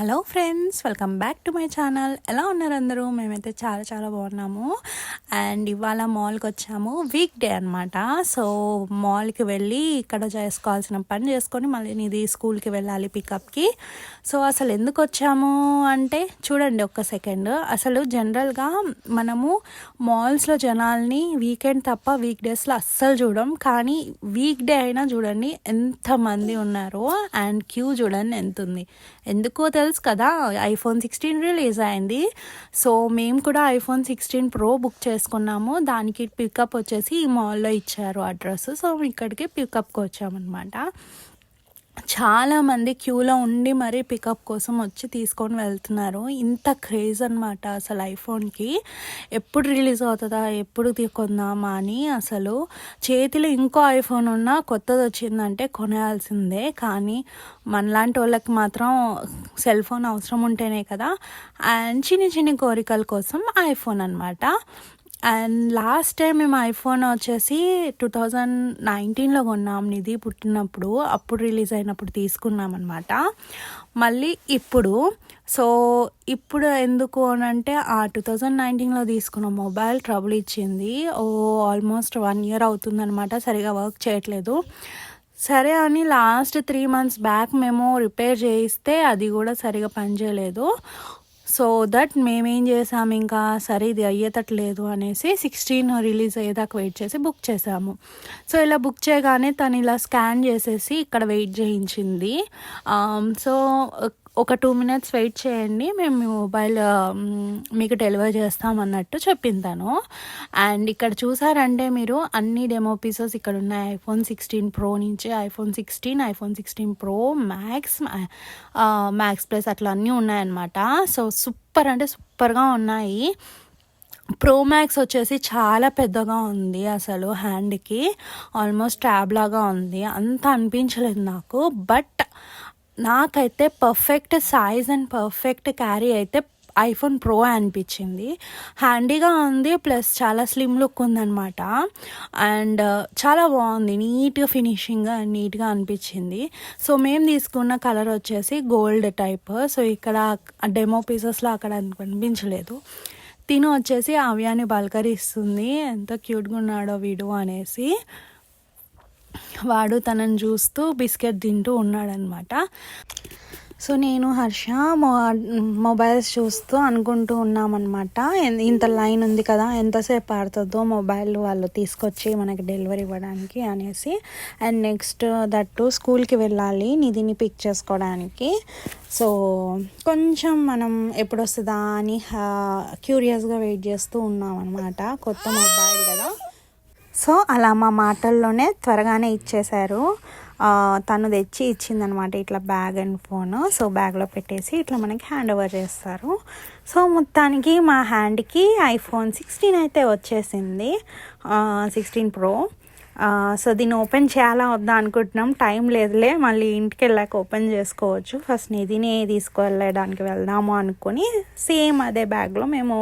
Hello friends welcome back to my channel ఎలా ఉన్నారు అందరూ? మేమైతే చాలా చాలా బాగున్నాము. అండ్ ఇవాళ మాల్కి వచ్చాము. వీక్ డే అనమాట సో మాల్కి వెళ్ళి ఇక్కడ చేసుకోవాల్సిన పని చేసుకొని మళ్ళీ నీది స్కూల్కి వెళ్ళాలి పికప్కి సో అసలు ఎందుకు వచ్చాము అంటే చూడండి ఒక్క సెకండ్ అసలు జనరల్గా మనము మాల్స్లో జనాల్ని వీకెండ్ తప్ప వీక్ డేస్లో అస్సలు చూడం. కానీ వీక్ డే అయినా చూడండి ఎంతమంది ఉన్నారో అండ్ క్యూ చూడండి ఎంత ఉంది. ఎందుకో తెలుసు కదా ఐఫోన్ సిక్స్టీన్ రిలీజ్ అయింది. సో మేము కూడా ఐఫోన్ సిక్స్టీన్ ప్రో బుక్ చేసుకున్నాము. దానికి పికప్ వచ్చేసి ఈ మాల్లో ఇచ్చారు అడ్రస్. సో ఇక్కడికి పికప్కి వచ్చామన్నమాట. చాలామంది క్యూలో ఉండి మరీ పికప్ కోసం వచ్చి తీసుకొని వెళ్తున్నారు. ఇంత క్రేజ్ అనమాట అసలు ఐఫోన్కి. ఎప్పుడు రిలీజ్ అవుతుందా ఎప్పుడు కొందామా అని అసలు. చేతిలో ఇంకో ఐఫోన్ ఉన్నా కొత్తది వచ్చిందంటే కొనేయాల్సిందే. కానీ మనలాంటి వాళ్ళకి మాత్రం సెల్ ఫోన్ అవసరం ఉంటేనే కదా. అండ్ చిన్ని చిన్ని కోరికల కోసం ఐఫోన్ అనమాట అండ్ లాస్ట్ టైం మేము ఐఫోన్ వచ్చేసి టూ థౌజండ్ నైన్టీన్లో కొన్నాం నిధి పుట్టినప్పుడు. అప్పుడు రిలీజ్ అయినప్పుడు తీసుకున్నాం అనమాట మళ్ళీ ఇప్పుడు సో ఇప్పుడు ఎందుకు అని అంటే ఆ టూ థౌజండ్ నైన్టీన్లో తీసుకున్న మొబైల్ ట్రబుల్ ఇచ్చింది. ఓ ఆల్మోస్ట్ వన్ ఇయర్ అవుతుందనమాట సరిగా వర్క్ చేయట్లేదు. సరే అని లాస్ట్ త్రీ మంత్స్ బ్యాక్ మేము రిపేర్ చేయిస్తే అది కూడా సరిగా పనిచేయలేదు. సో దట్ మేమేం చేసాము ఇంకా సరే ఇది అయ్యేటట్లేదు అనేసి సిక్స్టీన్ రిలీజ్ అయ్యేదాకా వెయిట్ చేసి బుక్ చేసాము. సో ఇలా బుక్ చేయగానే తను ఇలా స్కాన్ చేసేసి ఇక్కడ వెయిట్ చేయించింది. సో ఒక టూ మినిట్స్ వెయిట్ చేయండి మేము మీ మొబైల్ మీకు డెలివర్ చేస్తాం అన్నట్టు చెప్పింది తను. అండ్ ఇక్కడ చూసారంటే మీరు అన్ని డెమో పీసెస్ ఇక్కడ ఉన్నాయి. ఐఫోన్ సిక్స్టీన్ ప్రో నుంచి iPhone sixteen iPhone sixteen pro max max plus అట్లా అన్నీ ఉన్నాయన్నమాట. సో సూపర్ అంటే సూపర్గా ఉన్నాయి. ప్రో మ్యాక్స్ వచ్చేసి చాలా పెద్దగా ఉంది అసలు హ్యాండ్కి. ఆల్మోస్ట్ ట్యాబ్ లాగా ఉంది. అంత అనిపించలేదు నాకు. బట్ నాకైతే perfect size and perfect carry అయితే ఐఫోన్ ప్రో అనిపించింది. హ్యాండీగా ఉంది ప్లస్ చాలా స్లిమ్ లుక్ ఉందనమాట అండ్ చాలా బాగుంది నీట్గా ఫినిషింగ్ నీట్గా అనిపించింది. సో మేము తీసుకున్న కలర్ వచ్చేసి గోల్డ్ టైప్ సో ఇక్కడ డెమో పీసెస్లో అక్కడ కనిపించలేదు తిను వచ్చేసి అవ్యాన్ని బలకరిస్తుంది. ఎంత క్యూట్గా ఉన్నాడో వీడు అనేసి. వాడు తనని చూస్తూ బిస్కెట్ తింటూ ఉన్నాడనమాట. సో నేను హర్ష మొ మొబైల్స్ చూస్తూ అనుకుంటూ ఉన్నామన్నమాట ఇంత లైన్ ఉంది కదా ఎంతసేపు పడుతుందో మొబైల్ వాళ్ళు తీసుకొచ్చి మనకి డెలివరీ ఇవ్వడానికి అనేసి. అండ్ నెక్స్ట్ దట్టు స్కూల్కి వెళ్ళాలి నిధిని పిక్ చేసుకోవడానికి. సో కొంచెం మనం ఎప్పుడు వస్తుందా అని క్యూరియస్గా వెయిట్ చేస్తూ ఉన్నాం అనమాట కొత్త మొబైల్ కదా. సో అలా మా మాటల్లోనే త్వరగానే ఇచ్చేశారు. తను తెచ్చి ఇచ్చిందనమాట ఇట్లా బ్యాగ్ అండ్ ఫోన్. సో బ్యాగ్లో పెట్టేసి ఇట్లా మనకి హ్యాండ్ ఓవర్ చేస్తారు. సో మొత్తానికి మా హ్యాండ్కి ఐఫోన్ సిక్స్టీన్ అయితే వచ్చేసింది. Sixteen pro. సో దీన్ని ఓపెన్ చేయాలా వద్దా అనుకుంటున్నాం. టైం లేదులే మళ్ళీ ఇంటికి వెళ్ళాక ఓపెన్ చేసుకోవచ్చు. ఫస్ట్ నిధిని తీసుకువెళ్ళడానికి వెళ్దాము అనుకొని సేమ్ అదే బ్యాగ్లో మేము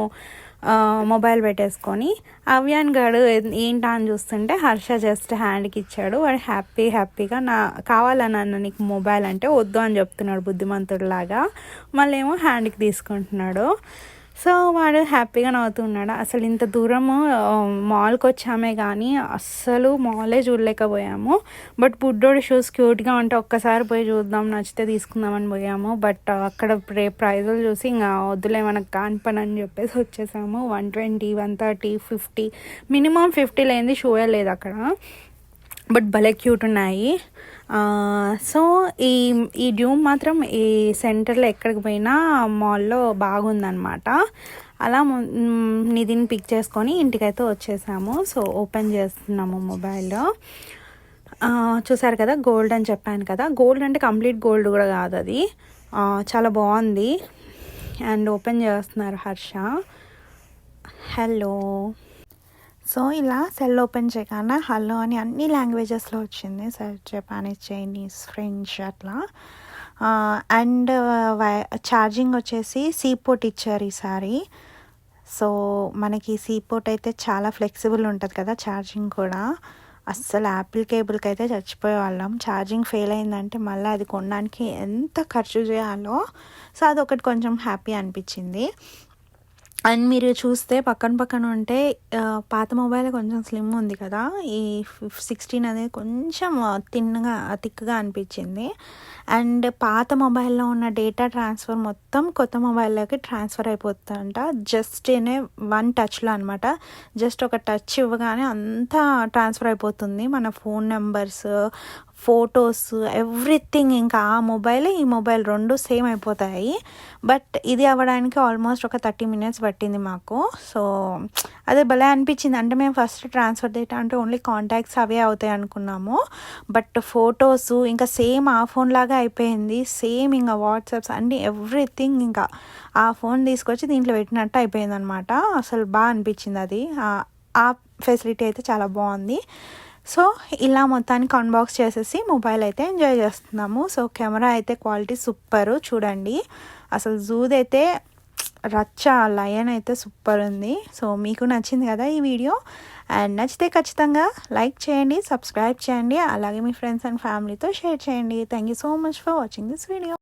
మొబైల్ పెట్టేసుకొని అవ్యాన్ గాడు ఏంటా అని చూస్తుంటే హర్ష జస్ట్ హ్యాండ్కి ఇచ్చాడు. వాడు హ్యాపీ హ్యాపీగా నా కావాలన్నాను అన్న నీకు మొబైల్ అంటే వద్దు అని చెప్తున్నాడు బుద్ధిమంతుడిలాగా. మళ్ళీ ఏమో హ్యాండ్కి తీసుకుంటున్నాడు. సో వాడు హ్యాపీగా నవ్వుతున్నాడు. అసలు ఇంత దూరము మాల్కి వచ్చామే కానీ అస్సలు మాలే చూడలేకపోయాము. బట్ బుడ్డోడి షూస్ క్యూట్గా ఉంటే ఒక్కసారి పోయి చూద్దాం నచ్చితే తీసుకుందామని పోయాము. బట్ అక్కడ ప్రే ప్రైజులు చూసి ఇంకా వద్దులే మనకు కాని పని అని చెప్పేసి వచ్చేసాము. One twenty one thirty fifty minimum fifty లేనిది షూయే లేదు అక్కడ. బట్ భలే క్యూట్ ఉన్నాయి. సో ఈ ఈ డ్యూమ్ మాత్రం ఈ సెంటర్లో ఎక్కడికి పోయినా మాల్లో బాగుందనమాట అలా నిధిని పిక్ చేసుకొని ఇంటికైతే వచ్చేసాము. సో ఓపెన్ చేస్తున్నాము మొబైల్ చూసారు కదా గోల్డ్ అని చెప్పాను కదా. గోల్డ్ అంటే కంప్లీట్ గోల్డ్ కూడా కాదు అది. చాలా బాగుంది. అండ్ ఓపెన్ చేస్తున్నారు హర్ష. హలో. సో ఇలా సెల్ ఓపెన్ చేయగానే హలో అని అన్ని లాంగ్వేజెస్లో వచ్చింది. సార్ జపానీస్ చైనీస్ ఫ్రెంచ్ అట్లా. అండ్ ఛార్జింగ్ వచ్చేసి సీపోర్ట్ ఇచ్చారు ఈసారి. సో మనకి సీపోర్ట్ అయితే చాలా ఫ్లెక్సిబుల్ ఉంటుంది కదా ఛార్జింగ్ కూడా. అస్సలు యాపిల్ కేబుల్కి అయితే చచ్చిపోయే వాళ్ళం ఛార్జింగ్ ఫెయిల్ అయిందంటే మళ్ళీ అది కొనడానికి ఎంత ఖర్చు చేయాలో. సో అదొకటి కొంచెం హ్యాపీ అనిపించింది. అండ్ మీరు చూస్తే పక్కన పక్కన ఉంటే పాత మొబైల్ కొంచెం స్లిమ్ ఉంది కదా. ఈ సిక్స్టీన్ అనేది కొంచెం తిన్నగా థిక్గా అనిపించింది. అండ్ పాత మొబైల్లో ఉన్న డేటా ట్రాన్స్ఫర్ మొత్తం కొత్త మొబైల్లోకి ట్రాన్స్ఫర్ అయిపోతుందంట. జస్ట్ ఇన్ వన్ టచ్లో అనమాట జస్ట్ ఒక టచ్ ఇవ్వగానే అంతా ట్రాన్స్ఫర్ అయిపోతుంది. మన ఫోన్ నెంబర్స్ ఫొటోస్ ఎవ్రీథింగ్ ఇంకా ఆ మొబైల్ ఈ మొబైల్ రెండు సేమ్ అయిపోతాయి. బట్ ఇది అవ్వడానికి ఆల్మోస్ట్ ఒక థర్టీ మినిట్స్ పట్టింది మాకు. సో అదే భలే అనిపించింది. అంటే మేము ఫస్ట్ ట్రాన్స్ఫర్ డేటా అంటే ఓన్లీ కాంటాక్ట్స్ అవే అవుతాయి అనుకున్నాము. బట్ ఫొటోస్ ఇంకా సేమ్ ఆ ఫోన్ లాగా అయిపోయింది. సేమ్ ఇంకా వాట్సాప్స్ అన్ని ఎవ్రీథింగ్ ఇంకా ఆ ఫోన్ తీసుకొచ్చి దీంట్లో పెట్టినట్టు అయిపోయింది అనమాట అసలు బాగా అనిపించింది అది. ఆ- ఆ ఫెసిలిటీ అయితే చాలా బాగుంది. సో ఇలా మొత్తానికి అన్బాక్స్ చేసేసి మొబైల్ అయితే ఎంజాయ్ చేస్తున్నాము. సో కెమెరా అయితే క్వాలిటీ సూపర్ చూడండి. అసలు జూద్ అయితే రచ్చ లయన్ అయితే సూపర్ ఉంది. సో మీకు నచ్చింది కదా ఈ వీడియో అండ్ నచ్చితే ఖచ్చితంగా లైక్ చేయండి సబ్స్క్రైబ్ చేయండి. అలాగే మీ ఫ్రెండ్స్ అండ్ ఫ్యామిలీతో షేర్ చేయండి. Thank you so much for watching this video